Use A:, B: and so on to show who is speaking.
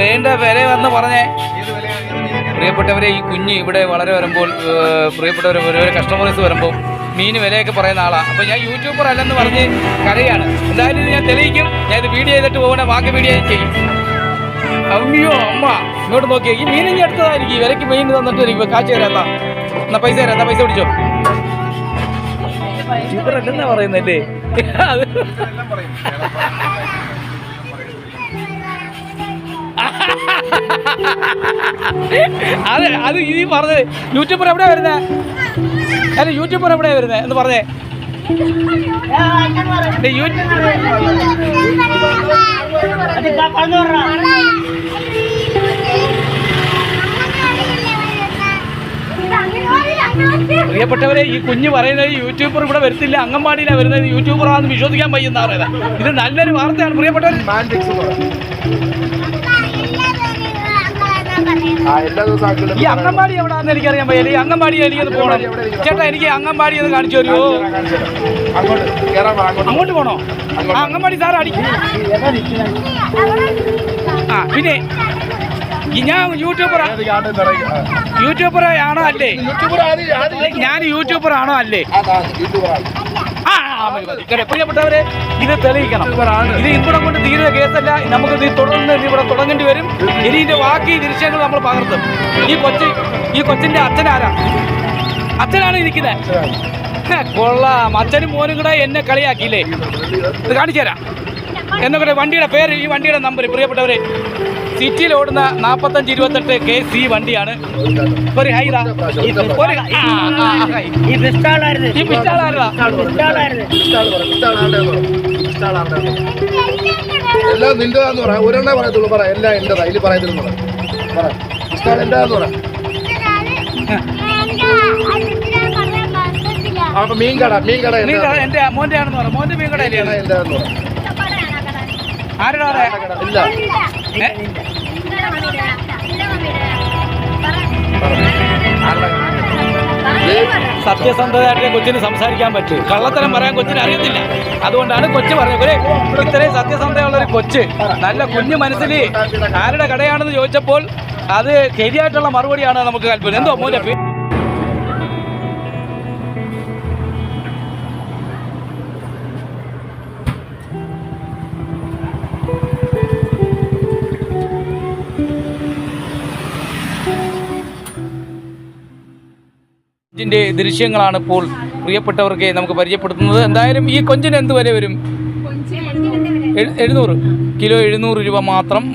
A: വേണ്ട വില വന്ന് പറഞ്ഞേ. പ്രിയപ്പെട്ടവരെ ഈ കുഞ്ഞ് ഇവിടെ വളരെ വരുമ്പോൾ പ്രിയപ്പെട്ടവർ ഓരോ കസ്റ്റമേഴ്സ് വരുമ്പോൾ മീൻ വിലയൊക്കെ പറയുന്ന ആളാണ് അപ്പോൾ ഞാൻ യൂട്യൂബർ അല്ലെന്ന് പറഞ്ഞ് കരയാണ്. എന്തായാലും ഇത് ഞാൻ തെളിയിക്കും. ഞാൻ ഇത് വീഡിയോ ചെയ്തിട്ട് പോകണേ ബാക്കി വീഡിയോ ഞാൻ ചെയ്യും. അമ്മയോ അമ്മ. ഇങ്ങോട്ട് നോക്കിയേ. ഈ മീൻ ഇനി എടുത്തതായിരിക്കും. ഈ വിലയ്ക്ക് മീൻ തന്നിട്ട് എനിക്ക് കാശ് തരാം എന്നാ. എന്നാ പൈസ തരാം എന്നാ പൈസ പിടിച്ചോ. യൂട്യൂബർ അല്ലെന്നാ പറയുന്നല്ലേ അത് അത് അത് ഈ പറഞ്ഞത്. യൂട്യൂബർ എവിടെ വരുന്നത് അല്ല യൂട്യൂബർ എവിടെ വരുന്നത് എന്ന് പറഞ്ഞേ. പ്രിയപ്പെട്ടവരെ ഈ കുഞ്ഞ് പറയുന്നത് യൂട്യൂബർ ഇവിടെ വരുത്തില്ല അംഗൻവാടിയിലാണ് വരുന്നത്. യൂട്യൂബറാണെന്ന് വിശ്വസിക്കാൻ പയ്യുന്ന പറയുന്നത്. ഇത് നല്ലൊരു വാർത്തയാണ് പ്രിയപ്പെട്ടവർ
B: മാൻഡിക്സ് ആ എല്ലാ ദിവസവും ആക്കില്ല
A: ഈ അംഗൻവാടി എവിടാന്ന് എനിക്കറിയാൻ വയ്യല്ലേ ഈ അംഗൻവാടി എനിക്കത് പോകണം ചേട്ടാ എനിക്ക് അംഗൻവാടി ഒന്ന് കാണിച്ചു തരുമോ?
B: അങ്ങോട്ട്
A: പോണോ? ആ അംഗൻവാടി സാർ അടിക്കും. ആ പിന്നെ ഞാൻ യൂട്യൂബർ. യൂട്യൂബർ ആണോ അല്ലേ? ഞാൻ യൂട്യൂബർ ആണോ അല്ലേ പ്രിയപ്പെട്ടവരെ ഇത് തെളിയിക്കണം. ഇത് ഇവിടെ കൊണ്ട് തീരുന്ന കേസല്ല. നമുക്ക് ഇത് തുടർന്ന് ഇവിടെ തുടങ്ങേണ്ടി വരും. ഇനി ഇതിന്റെ ബാക്കി ദൃശ്യങ്ങൾ നമ്മൾ പകർത്തും. ഈ കൊച്ചി ഈ കൊച്ചിന്റെ അച്ഛനാരാ? അച്ഛനാണ് ഇരിക്കുന്നത് കൊള്ളാം. അച്ഛനും മോനും കൂടെ എന്നെ കളിയാക്കിയില്ലേ? ഇത് കാണിച്ചു തരാം. എന്നൊക്കെ വണ്ടിയുടെ പേര് ഈ വണ്ടിയുടെ നമ്പർ പ്രിയപ്പെട്ടവരെ. സിറ്റിയിൽ ഓടുന്ന നാൽപ്പത്തഞ്ച് ഇരുപത്തെട്ട് കെ സി വണ്ടിയാണ്. ഒരു ഹൈ.
B: എല്ലാം നിന്റേതാന്ന് പറയാം ഒരെണ്ണേ പറയത്തുള്ളൂ. പറ. എല്ലാം എന്റേതാ. ഇതിൽ പറയത്തില്ലെന്ന് പറ. ഇഷ്ടാൾ എന്റേതാന്ന് പറ. അപ്പൊ മീൻ കട. മീൻ കട
A: നീ
B: എന്റേതാ.
A: എന്റെ മോന്റെ ആണെന്ന് പറ. മോന്റെ മീൻകട
B: മീൻ എന്റേതാന്ന് പറ.
A: ആരുടെ
B: ഇല്ല?
A: സത്യസന്ധതയായിട്ട് കൊച്ചിന് സംസാരിക്കാൻ പറ്റും. കള്ളത്തരം പറയാൻ കൊച്ചിന് അറിയത്തില്ല. അതുകൊണ്ടാണ് കൊച്ചു പറഞ്ഞത്. ഒരു ഇത്രയും സത്യസന്ധതയുള്ള ഒരു കൊച്ച് നല്ല കുഞ്ഞു മനസ്സിൽ ആരുടെ കടയാണെന്ന് ചോദിച്ചപ്പോൾ അത് ശരിയായിട്ടുള്ള മറുപടിയാണ് നമുക്ക് കൽപ്പന. എന്തോ മോന്റെ പേര് ദൃശ്യങ്ങളാണ് ഇപ്പോൾ പ്രിയപ്പെട്ടവർക്ക് നമുക്ക് പരിചയപ്പെടുത്തുന്നത്. എന്തായാലും ഈ കൊഞ്ചിന് എന്ത് വരെ? വരും എഴു- എഴുന്നൂറ്. കിലോ എഴുന്നൂറ് രൂപ മാത്രം.